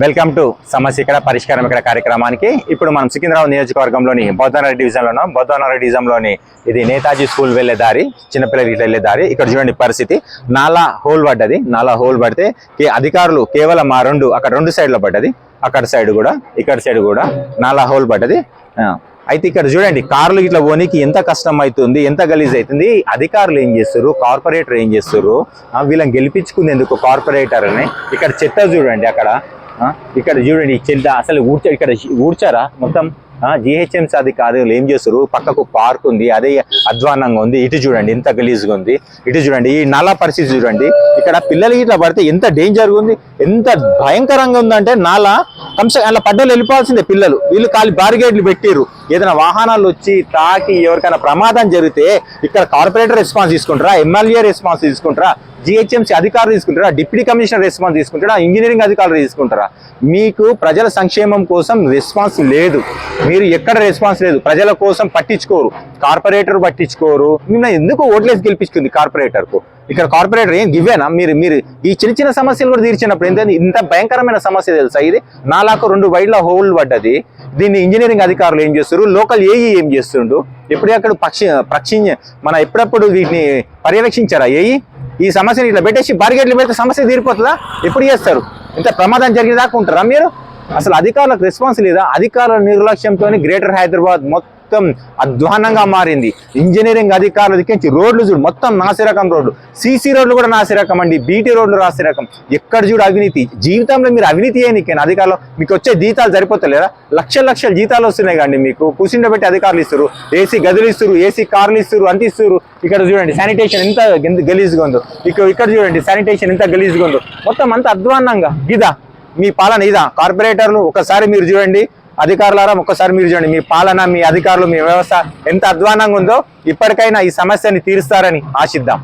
Welcome to సమస్య ఇక్కడ పరిష్కారం ఇక్కడ కార్యక్రమానికి ఇప్పుడు మనం సికింద్రాబాద్ నియోజకవర్గంలోని బౌద్ధనగర్ డివిజన్లో ఉన్నాం. బౌద్ధనగర్ డివిజన్లోని ఇది నేతాజీ స్కూల్ వెళ్ళే దారి చిన్నపిల్లలకి ఇట్లా వెళ్ళే దారి. ఇక్కడ చూడండి పరిస్థితి. నాలా హోల్ పడ్డది. నాలా హోల్ పడితే అధికారులు కేవలం ఆ రెండు అక్కడ రెండు సైడ్లో పడ్డది. అక్కడ సైడ్ కూడా ఇక్కడ సైడ్ కూడా నాలా హోల్ పడ్డది. అయితే ఇక్కడ చూడండి కార్లు ఇట్లా పోనీకి ఎంత కష్టం అవుతుంది ఎంత గలీజ్ అవుతుంది. అధికారులు ఏం చేస్తారు కార్పొరేటర్ ఏం చేస్తారు ఆ, వీళ్ళని గెలిపించుకునేందుకు కార్పొరేటర్ అని ఇక్కడ చెత్త చూడండి అక్కడ. ఇక్కడ చూడండి ఈ అసలు ఊడ్చ ఇక్కడ ఊడ్చారా? మొత్తం జిహెచ్ఎంసీ అధికారులు ఏం చేస్తారు పక్కకు పార్క్ ఉంది అదే అధ్వానంగా ఉంది. ఇటు చూడండి ఎంత గలీజ్గా ఉంది. ఇటు చూడండి ఈ నాలా పరిస్థితి చూడండి. ఇక్కడ పిల్లలు ఇట్లా పడితే ఎంత డేంజర్గా ఉంది ఎంత భయంకరంగా ఉందంటే నాలా కంస అలా పడ్డలు వెళ్ళిపోవాల్సిందే పిల్లలు. వీళ్ళు కాలి బారిగేడ్లు పెట్టిర్రు. ఏదైనా వాహనాలు వచ్చి తాకి ఎవరికైనా ప్రమాదం జరిగితే ఇక్కడ కార్పొరేటర్ రెస్పాన్స్ తీసుకుంటారా? ఎమ్మెల్యే రెస్పాన్స్ తీసుకుంటారా? జిహెచ్ఎంసీ అధికారులు తీసుకుంటారా? డిప్యూటీ కమిషనర్ రెస్పాన్స్ తీసుకుంటారా? ఇంజనీరింగ్ అధికారులు తీసుకుంటారా? మీకు ప్రజల సంక్షేమం కోసం రెస్పాన్స్ లేదు. మీరు ఎక్కడ రెస్పాన్స్ లేదు. ప్రజల కోసం పట్టించుకోరు. కార్పొరేటర్ పట్టించుకోరు. మిమ్మల్ని ఎందుకు ఓట్లేసి గెలిపించుకుంది కార్పొరేటర్కు? ఇక్కడ కార్పొరేటర్ ఏం గివేనా మీరు మీరు ఈ చిన్న చిన్న సమస్యలు కూడా తీర్చినప్పుడు ఏంటంటే ఇంత భయంకరమైన సమస్య తెలుసా ఇది? నాలాకు రెండు వైడ్ల హోల్ పడ్డది. దీన్ని ఇంజనీరింగ్ అధికారులు ఏం చేస్తారు లోకల్ ఏఈ ఏం చేస్తుండు ఎప్పుడెక్కడ పక్షి పక్షి మన ఎప్పుడప్పుడు వీటిని పర్యవేక్షించారా? ఏఈ ఈ సమస్యని ఇట్లా పెట్టేసి బారిగేట్లు పెడితే సమస్య తీరిపోతుందా? ఎప్పుడు చేస్తారు? ఇంత ప్రమాదం జరిగేదాకా ఉంటారా మీరు? అసలు అధికారులకు రెస్పాన్స్ లేదా? అధికారుల నిర్లక్ష్యంతో గ్రేటర్ హైదరాబాద్ మొత్తం అధ్వానంగా మారింది. ఇంజనీరింగ్ అధికారుల దిక్కించి రోడ్లు చూడు మొత్తం నాసిరకం రోడ్లు. సీసీ రోడ్లు కూడా నాసిరకం అండి. బీటీ రోడ్లు రాసిరకం ఎక్కడ చూడు అవినీతి. జీవితంలో మీరు అవినీతి చేయనికేనా అధికారులు మీకు వచ్చే జీతాలు సరిపోతలేదా లక్షల లక్షల జీతాలు వస్తున్నాయి కండి మీకు. కూర్చుండబెట్టి అధికారులు ఇస్తారు ఏసీ గదులు ఇస్తారు ఏసీ కార్లు ఇస్తారు అంత ఇస్తారు ఇక్కడ చూడండి శానిటేషన్ ఎంత గలీజ్గా ఉందో. ఇక్కడ ఇక్కడ చూడండి శానిటేషన్ ఎంత గలీజ్గా ఉందో. మొత్తం అంత అధ్వాన్నంగా గిదా. మీ పాలన ఇదా? కార్పొరేటర్లు ఒకసారి మీరు చూడండి అధికారులారా ఒక్కసారి మీరు చూడండి మీ పాలన మీ అధికారులు మీ వ్యవస్థ ఎంత అధ్వానంగా ఉందో ఇప్పటికైనా ఈ సమస్యని తీరుస్తారని ఆశిద్దాం.